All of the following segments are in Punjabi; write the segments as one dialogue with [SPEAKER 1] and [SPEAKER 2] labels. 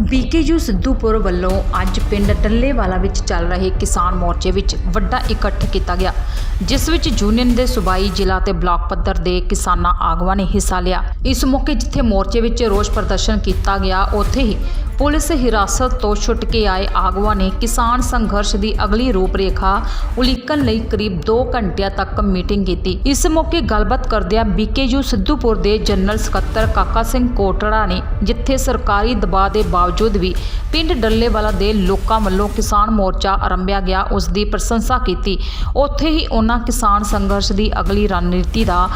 [SPEAKER 1] ਬੀਕੇਯੂ ਸਿੱਧੂਪੁਰ ਵੱਲੋਂ ਅੱਜ ਪਿੰਡ ਟੱਲੇਵਾਲਾ ਵਿੱਚ ਚੱਲ ਰਹੇ ਕਿਸਾਨ ਮੋਰਚੇ ਵਿੱਚ ਵੱਡਾ ਇਕੱਠ ਕੀਤਾ ਗਿਆ, ਜਿਸ ਵਿੱਚ ਯੂਨੀਅਨ ਦੇ ਸੂਬਾਈ ਜ਼ਿਲ੍ਹਾ ਤੇ ਬਲਾਕ ਪੱਧਰ ਦੇ ਕਿਸਾਨਾਂ ਆਗੂਆਂ ਨੇ ਹਿੱਸਾ ਲਿਆ। ਇਸ ਮੌਕੇ ਜਿੱਥੇ ਮੋਰਚੇ ਵਿੱਚ ਰੋਸ ਪ੍ਰਦਰਸ਼ਨ ਕੀਤਾ ਗਿਆ, ਉੱਥੇ ਹੀ ਪੁਲਿਸ ਹਿਰਾਸਤ ਤੋਂ ਛੁੱਟ ਕੇ ਆਏ ਆਗੂਆਂ ਨੇ ਕਿਸਾਨ ਸੰਘਰਸ਼ ਦੀ ਅਗਲੀ ਰੂਪਰੇਖਾ ਉਲੀਕਣ ਲਈ ਕਰੀਬ 2 ਘੰਟਿਆਂ ਤੱਕ ਮੀਟਿੰਗ ਕੀਤੀ। ਇਸ ਮੌਕੇ ਗੱਲਬਾਤ ਕਰਦਿਆਂ ਬੀਕੇਯੂ ਸਿੱਧੂਪੁਰ ਦੇ ਜਨਰਲ ਸਕੱਤਰ ਕਾਕਾ ਸਿੰਘ ਕੋਟੜਾ ਨੇ, ਜਿੱਥੇ ਸਰਕਾਰੀ ਦਬਾਅ ਦੇ ਬਾਵਜੂਦ ਬਾਵਜੂਦ ਵੀ ਪਿੰਡ ਡੱਲੇਵਾਲਾ ਦੇ ਲੋਕਾਂ ਵੱਲੋਂ ਕਿਸਾਨ ਮੋਰਚਾ ਆਰੰਭਿਆ ਗਿਆ, ਉਸ ਦੀ ਪ੍ਰਸ਼ੰਸਾ ਕੀਤੀ। ਉੱਥੇ ਹੀ ਉਹਨਾਂ ਕਿਸਾਨ ਸੰਘਰਸ਼ ਦੀ ਅਗਲੀ ਰਣਨੀਤੀ ਦਾ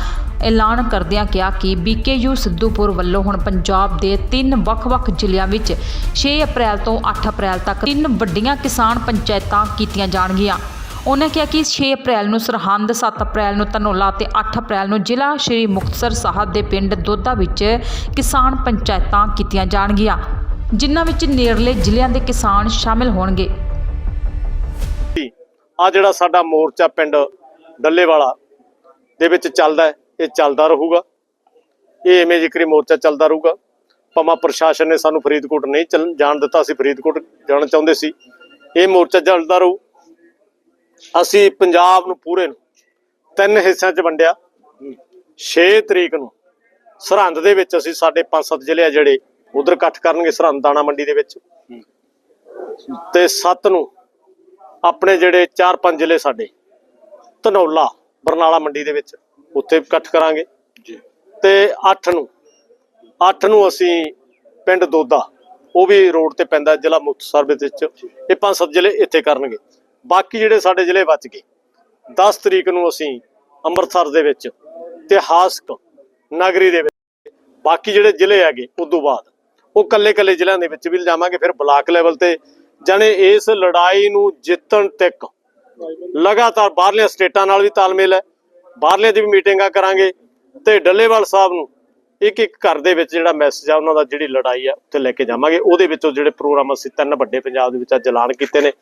[SPEAKER 1] ਐਲਾਨ ਕਰਦਿਆਂ ਕਿਹਾ ਕਿ ਬੀਕੇਯੂ ਸਿੱਧੂਪੁਰ ਵੱਲੋਂ ਹੁਣ ਪੰਜਾਬ ਦੇ ਤਿੰਨ ਵੱਖ-ਵੱਖ ਜ਼ਿਲ੍ਹਿਆਂ ਵਿੱਚ 6 ਅਪ੍ਰੈਲ ਤੋਂ 8 ਅਪ੍ਰੈਲ ਤੱਕ ਤਿੰਨ ਵੱਡੀਆਂ ਕਿਸਾਨ ਪੰਚਾਇਤਾਂ ਕੀਤੀਆਂ ਜਾਣਗੀਆਂ। ਉਹਨਾਂ ਕਿਹਾ ਕਿ 6 ਅਪ੍ਰੈਲ ਨੂੰ ਸਰਹੰਦ 7 ਅਪ੍ਰੈਲ ਨੂੰ ਧਨੋਲਾ ਤੇ 8 ਅਪ੍ਰੈਲ ਨੂੰ ਜ਼ਿਲ੍ਹਾ ਸ਼੍ਰੀ ਮੁਕਤਸਰ ਸਾਹਿਬ ਦੇ ਪਿੰਡ ਦੋਦਾ ਵਿੱਚ ਕਿਸਾਨ ਪੰਚਾਇਤਾਂ ਕੀਤੀਆਂ ਜਾਣਗੀਆਂ। ਜਿਨ੍ਹਾਂ ਵਿੱਚ ਨੇੜਲੇ ਜ਼ਿਲ੍ਹਿਆਂ ਦੇ ਕਿਸਾਨ ਸ਼ਾਮਿਲ ਹੋਣਗੇ।
[SPEAKER 2] ਆ ਜਿਹੜਾ ਸਾਡਾ ਮੋਰਚਾ ਪਿੰਡ ਡੱਲੇਵਾਲਾ ਦੇ ਵਿੱਚ ਚੱਲਦਾ ਹੈ, ਇਹ ਚੱਲਦਾ ਰਹੂਗਾ। ਇਹ ਐਵੇਂ ਜ਼ਿਕਰੀ ਮੋਰਚਾ ਚੱਲਦਾ ਰਹੂਗਾ। ਭਾਵੇਂ ਪ੍ਰਸ਼ਾਸਨ ਨੇ ਸਾਨੂੰ ਫਰੀਦਕੋਟ ਨਹੀਂ ਚੱਲਣ ਜਾਣ ਦਿੱਤਾ ਅਸੀਂ ਫਰੀਦਕੋਟ ਜਾਣਾ ਚਾਹੁੰਦੇ ਸੀ। ਇਹ ਮੋਰਚਾ ਚੱਲਦਾ ਰਹੂ। ਅਸੀਂ ਪੰਜਾਬ ਨੂੰ ਪੂਰੇ ਨੂੰ ਤਿੰਨ ਹਿੱਸਿਆਂ 'ਚ ਵੰਡਿਆ। 6 ਤਰੀਕ ਨੂੰ ਸਰਹੰਦ ਦੇ ਵਿੱਚ ਅਸੀਂ ਸਾਡੇ 5-7 ਜ਼ਿਲ੍ਹੇ ਆ ਜਿਹੜੇ ਉਧਰ ਇਕੱਠ ਕਰਨਗੇ ਸਰਹੰਦ ਦਾਣਾ ਮੰਡੀ ਦੇ ਵਿੱਚ। ਤੇ 7 ਨੂੰ ਆਪਣੇ ਜਿਹੜੇ 4-5 ਜ਼ਿਲ੍ਹੇ ਸਾਡੇ ਧਨੌਲਾ ਬਰਨਾਲਾ ਮੰਡੀ ਦੇ ਵਿੱਚ ਉੱਥੇ ਇਕੱਠ ਕਰਾਂਗੇ।
[SPEAKER 3] ਜੀ।
[SPEAKER 2] ਤੇ 8 ਨੂੰ 8 ਨੂੰ ਅਸੀਂ ਪਿੰਡ ਦੋਦਾ ਉਹ ਵੀ ਰੋਡ ਤੇ ਪੈਂਦਾ ਜ਼ਿਲ੍ਹਾ ਮੁਕਤਸਰ ਵਿੱਚ। ਇਹ ਪੰਜ ਸੱਤ ਜ਼ਿਲ੍ਹੇ ਇੱਥੇ ਕਰਨਗੇ। ਬਾਕੀ ਜਿਹੜੇ ਸਾਡੇ ਜ਼ਿਲ੍ਹੇ ਬਚ ਗਏ 10 ਤਰੀਕ ਨੂੰ ਅਸੀਂ ਅੰਮ੍ਰਿਤਸਰ ਦੇ ਵਿੱਚ ਇਤਿਹਾਸਕ ਨਗਰੀ ਦੇ ਵਿੱਚ ਬਾਕੀ ਜਿਹੜੇ ਜ਼ਿਲ੍ਹੇ ਹੈਗੇ ਉਦੋਂ ਬਾਅਦ ਉਹ ਕੱਲੇ ਕੱਲੇ ਜ਼ਿਲ੍ਹਿਆਂ ਦੇ ਵਿੱਚ ਵੀ ਲਿਜਾਵਾਂਗੇ, ਫਿਰ ਬਲਾਕ ਲੈਵਲ ਤੇ। ਜਾਣੇ ਇਸ ਲੜਾਈ ਨੂੰ ਜਿੱਤਣ ਤੱਕ ਲਗਾਤਾਰ ਬਾਹਰਲੀਆਂ ਸਟੇਟਾਂ ਨਾਲ ਵੀ ਤਾਲਮੇਲ ਹੈ। ਬਾਹਰਲਿਆਂ ਦੀ ਵੀ ਮੀਟਿੰਗਾਂ ਕਰਾਂਗੇ ਤੇ ਡੱਲੇਵਾਲ ਸਾਹਿਬ ਨੂੰ ਇੱਕ ਇੱਕ ਘਰ ਦੇ ਵਿੱਚ ਜਿਹੜਾ ਮੈਸੇਜ ਆ, ਉਹਨਾਂ ਦਾ ਜਿਹੜੀ ਲੜਾਈ ਆ, ਉੱਥੇ ਲੈ ਕੇ ਜਾਵਾਂਗੇ। ਉਹਦੇ ਵਿੱਚੋਂ ਜਿਹੜੇ ਪ੍ਰੋਗਰਾਮ ਅਸੀਂ ਤਿੰਨ ਵੱਡੇ ਪੰਜਾਬ ਦੇ ਵਿੱਚ ਅੱਜ ਐਲਾਨ ਕੀਤੇ ਨੇ,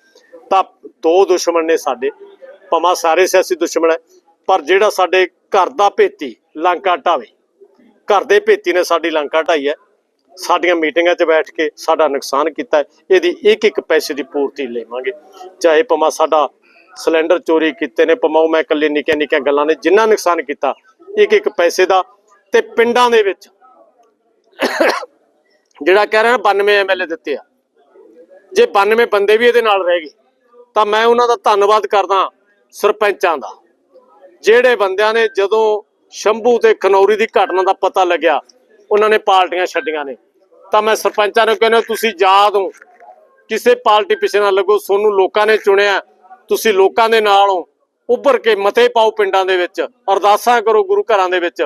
[SPEAKER 2] ਤਾਂ ਦੋ ਦੁਸ਼ਮਣ ਨੇ ਸਾਡੇ। ਭਾਵੇਂ ਸਾਰੇ ਸਿਆਸੀ ਦੁਸ਼ਮਣ ਹੈ, ਪਰ ਜਿਹੜਾ ਸਾਡੇ ਘਰ ਦਾ ਭੇਤੀ ਲੰਕਾ ਢਾਵੇ, ਘਰ ਦੇ ਭੇਤੀ ਨੇ ਸਾਡੀ ਲੰਕਾ ਢਾਈ ਹੈ। ਸਾਡੀਆਂ ਮੀਟਿੰਗਾਂ 'ਚ ਬੈਠ ਕੇ ਸਾਡਾ ਨੁਕਸਾਨ ਕੀਤਾ ਇਹਦੀ ਇੱਕ ਇੱਕ ਪੈਸੇ ਦੀ ਪੂਰਤੀ ਲੈਵਾਂਗੇ। ਚਾਹੇ ਭਾਵੇਂ ਸਾਡਾ ਸਿਲੰਡਰ ਚੋਰੀ ਕੀਤੇ ਨੇ, ਭਾਵੇਂ ਮੈਂ ਇਕੱਲੇ ਨਿੱਕੀਆਂ ਨਿੱਕੀਆਂ ਗੱਲਾਂ ਨੇ, ਜਿੰਨਾ ਨੁਕਸਾਨ ਕੀਤਾ, ਇੱਕ ਇੱਕ ਪੈਸੇ ਦਾ, ਤੇ ਪਿੰਡਾਂ ਦੇ ਵਿੱਚ ਜਿਹੜਾ ਕਹਿ ਰਿਹਾ ਨਾ 92 ਐਮਐਲਏ ਦਿੱਤੇ ਆ। ਜੇ 92 ਬੰਦੇ ਵੀ ਇਹਦੇ ਨਾਲ ਰਹਿ ਗਏ, ਤਾਂ ਮੈਂ ਉਹਨਾਂ ਦਾ ਧੰਨਵਾਦ ਕਰਦਾ ਸਰਪੰਚਾਂ ਦਾ। ਜਿਹੜੇ ਬੰਦਿਆਂ ਨੇ ਜਦੋਂ ਸ਼ੰਭੂ ਤੇ ਖਨੌਰੀ ਦੀ ਘਟਨਾ ਦਾ ਪਤਾ ਲੱਗਿਆ ਉਹਨਾਂ ਨੇ ਪਾਰਟੀਆਂ ਛੱਡੀਆਂ ਨੇ। ਤਾਂ ਮੈਂ ਸਰਪੰਚਾਂ ਨੂੰ ਕਹਿੰਦਾ, ਤੁਸੀਂ ਯਾਦ ਹੋ। ਕਿਸੇ ਪਾਰਟੀ ਪਿੱਛੇ ਨਾ ਲੱਗੋ। ਤੁਹਾਨੂੰ ਲੋਕਾਂ ਨੇ ਚੁਣਿਆ। ਤੁਸੀਂ ਲੋਕਾਂ ਦੇ ਨਾਲ ਹੋ। ਉੱਭਰ ਕੇ ਮਤੇ ਪਾਓ ਪਿੰਡਾਂ ਦੇ ਵਿੱਚ। ਅਰਦਾਸਾਂ ਕਰੋ ਗੁਰੂ ਘਰਾਂ ਦੇ ਵਿੱਚ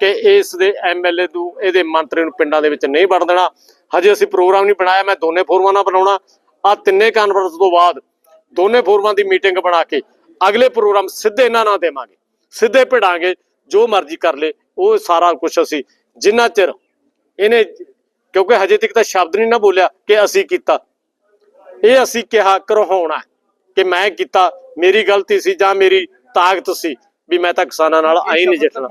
[SPEAKER 2] ਕਿ ਇਸ ਦੇ ਐਮਐਲਏ ਨੂੰ, ਇਹਦੇ ਮੰਤਰੀ ਨੂੰ ਪਿੰਡਾਂ ਦੇ ਵਿੱਚ ਨਹੀਂ ਵੜ ਦੇਣਾ। ਹਜੇ ਅਸੀਂ ਪ੍ਰੋਗਰਾਮ ਨਹੀਂ ਬਣਾਇਆ। ਮੈਂ ਦੋਨੇ ਫੋਰਮਾਂ ਨਾਲ ਬਣਾਉਣਾ। ਆ ਤਿੰਨੇ ਕਾਨਫਰੰਸ ਤੋਂ ਬਾਅਦ ਦੋਨੇ ਫੋਰਮਾਂ ਦੀ ਮੀਟਿੰਗ ਬਣਾ ਕੇ ਅਗਲੇ ਪ੍ਰੋਗਰਾਮ ਸਿੱਧੇ ਇਹਨਾਂ ਨਾਲ ਦੇਵਾਂਗੇ ਸਿੱਧੇ ਭਿੜਾਂਗੇ। ਜੋ ਮਰਜ਼ੀ ਕਰ ਲੇ। ਉਹ ਸਾਰਾ ਕੁਝ ਅਸੀਂ ਜਿੰਨਾ ਚਿਰ ਇਹਨੇ, ਕਿਉਂਕਿ ਹਜੇ ਤੱਕ ਤਾਂ ਸ਼ਬਦ ਨਹੀਂ ਨਾ ਬੋਲਿਆ ਕਿ ਅਸੀਂ ਕੀਤਾ। ਇਹ ਅਸੀਂ ਕਿਹਾ ਕਰਵਾਉਣਾ ਕਿ ਮੈਂ ਕੀਤਾ, ਮੇਰੀ ਗਲਤੀ ਸੀ ਜਾਂ ਮੇਰੀ ਤਾਕਤ ਸੀ ਵੀ ਮੈਂ ਤਾਂ ਕਿਸਾਨਾਂ ਨਾਲ ਆਈ ਨਹੀਂ ਜਿੱਤਣਾ।